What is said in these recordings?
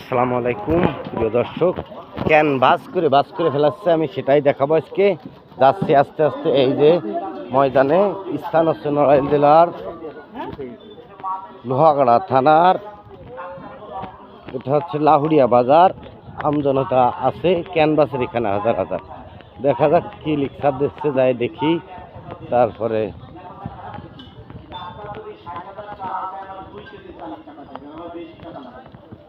আসসালামু আলাইকুম, প্রিয় দর্শক। ক্যান বাস করে বাস করে ফেলাচ্ছে, আমি সেটাই দেখাবো আজকে। যাচ্ছি আস্তে আস্তে এই যে ময়দানে স্থান হচ্ছে নড়াইল জেলার লোহাগড়া থানার, এটা হচ্ছে লাহুড়িয়া বাজার। আমজনতা আছে ক্যানভাসের এখানে হাজার হাজার। দেখা যাক কি লিখা দিচ্ছে যাই দেখি। তারপরে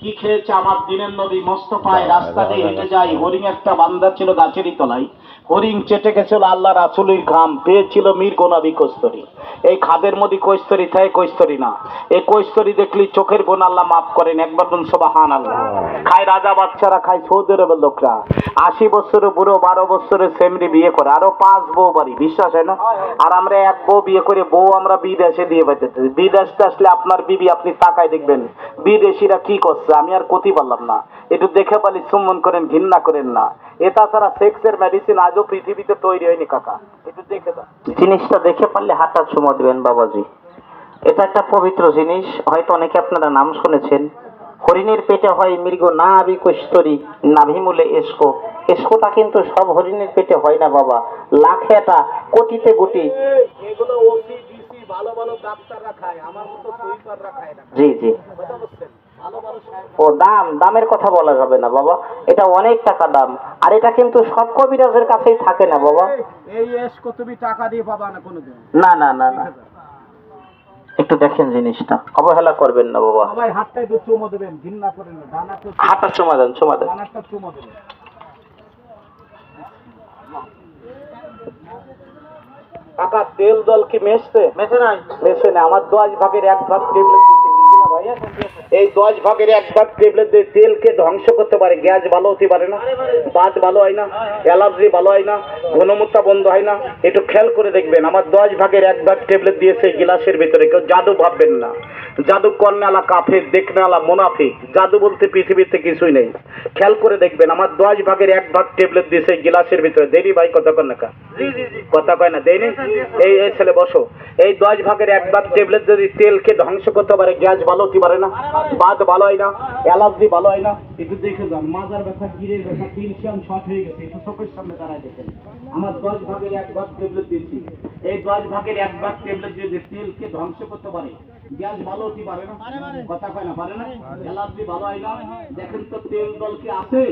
কি খেয়েছে আমার দিনের নবী? মস্ত পায় রাস্তা দিয়ে হেঁটে যাই। হরিং একটা বান্দা ছিল গাছেরই তলায়। হরিং চেটে গেছিল আল্লাহ রাসুলির ঘাম। পেয়েছিল মীর গোনাবি কস্তরি। এই খাদের মধ্যে কৈস্তরি থাকে কৈস্তরি না। এই কৈস্তরি দেখলি চোখের গুণ আল্লাহ মাফ করেন। একবার বলুন সবাহান আল্লাহ খায় রাজা বাচ্চারা খায় সৌদি আরবের লোকরা। আশি বছরের বুড়ো বারো বছরের সেমরি বিয়ে করে। আরও পাঁচ বউ বাড়ি। বিশ্বাস হয় না? আর আমরা এক বউ বিয়ে করে বউ আমরা বিদেশে দিয়ে পাইতেছি বিদেশে আসলে আপনার বিবি আপনি তাকায় দেখবেন। বিদেশিরা কি করছে? আমি আর কতি পারলাম না। একটু দেখে পালি চুম্বন করেন ঘৃণা করেন না। এ তাছাড়া সেক্সের মেডিসিন আজও পৃথিবীতে তৈরি হয়নি কাকা। একটু দেখে দাও। জিনিসটা দেখে পারলে হাঁটার চুমো দেবেন বাবাজি। এটা একটা পবিত্র জিনিস। হয়তো অনেকে আপনারা নাম শুনেছেন। হরিণের পেটে হয় মৃগ না আবি কস্তরি নাভিমূলে এসকো। এসকোটা কিন্তু সব হরিণের পেটে হয় না বাবা। লাখে লাখেটা কোটিতে গুটি এগুলো ওসি ডিসি ভালো ভালো ডাক্তাররা খায়। আমার মতো সুইপাররা খায় না। জি জি। ও দাম দামের কথা বলা যাবে না বাবা। এটা অনেক টাকা দাম। আর এটা কিন্তু সব কবিরাজের কাছেই থাকে না বাবা। এই এসকো তুমি টাকা দিয়ে পাবা না কোনোদিন। না না না না। একটু দেখেন জিনিসটা। অবহেলা করবেন না বাবা। সবাই হাতটাই একটু চুমো দেবেন ঘৃণা করেন না। ডানাটা হাতটা চুমা দেন চুমা দেন। ডানাটা চুমো দেবেন। কাকা তেল জল কি মেশছে মেশে নাই। মেশে না আমার দশ ভাগের এক ভাগ ট্যাবলেট এই দশ ভাগের এক ভাগ টেবলেট দিয়ে তেলকে ধ্বংস করতে পারে গ্যাস ভালো হতে পারে না বাত ভালো হয় না অ্যালার্জি ভালো হয় না ঘনমূত্রা বন্ধ হয় না একটু খেয়াল করে দেখবেন। আমার দশ ভাগের এক ভাগ ট্যাবলেট দিয়েছে গ্লাসের ভিতরে কেউ জাদু ভাববেন না। জাদু কর্নালা কাফের দেখনালা মোনাফিক জাদু বলতে পৃথিবীতে কিছুই নেই। খেয়াল করে দেখবেন আমার দশ ভাগের এক ভাগ ট্যাবলেট দিয়েছে গ্লাসের ভিতরে। দেরি ভাই কথা কর না কা? কথা কয় না দেয়নি এই ছেলে বসো। এই দশ ভাগের এক ভাগ টেবলেট যদি তেলকে ধ্বংস করতে পারে, গ্যাস ভালো হতে পারে না বাদ ভালো হয় না অ্যালার্জি ভালো হয় না। একটু দেখে যান, মাজার ব্যথা, গিরের ব্যথা ক্যালসিয়াম শর্ট হয়ে গেছে, একটু চোখের সামনে দাঁড়ায় দেখেন। আমার দশ ভাগের এক ভাগ টেবলেট দিয়েছি। এই দশ ভাগের এক ভাগ টেবলেট যদি তেলকে ধ্বংস করতে পারে গ্যাস ভালো হতে পারে না? কথা কয় না পারে না? অ্যালার্জি ভালো হয় না? দেখেন তো তেল জল কি আছে?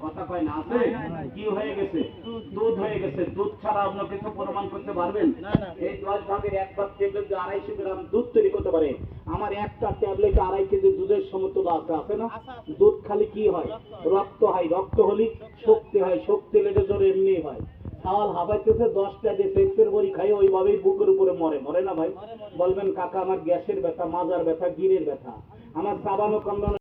কথা কয় না আছে? কি হয়ে গেছে? দুধ। হয়ে গেছে। দুধ ছাড়া অন্য কিছু প্রমাণ করতে পারবেন? এই দশ ভাগের এক ভাগ ট্যাবলেট যে আড়াইশো গ্রাম দুধ তৈরি করতে পারে আমার একটা ট্যাবলেট আড়াই কেজি দুধের সমতুল্য আছে আছে না? দুধ খালি কি হয়? রক্ত হয়। রক্ত হলে শক্তি হয়। শক্তি লেগে জোর এমনি হয়। সাওয়াল হাবাইতেছে দশটা যে সেক্সের বড়ি খাই ওইভাবেই বুকের উপরে মরে। মরে না ভাই? বলবেন কাকা আমার গ্যাসের ব্যথা মাজার ব্যথা গিরের ব্যথা। আমার সাবানো কন্দন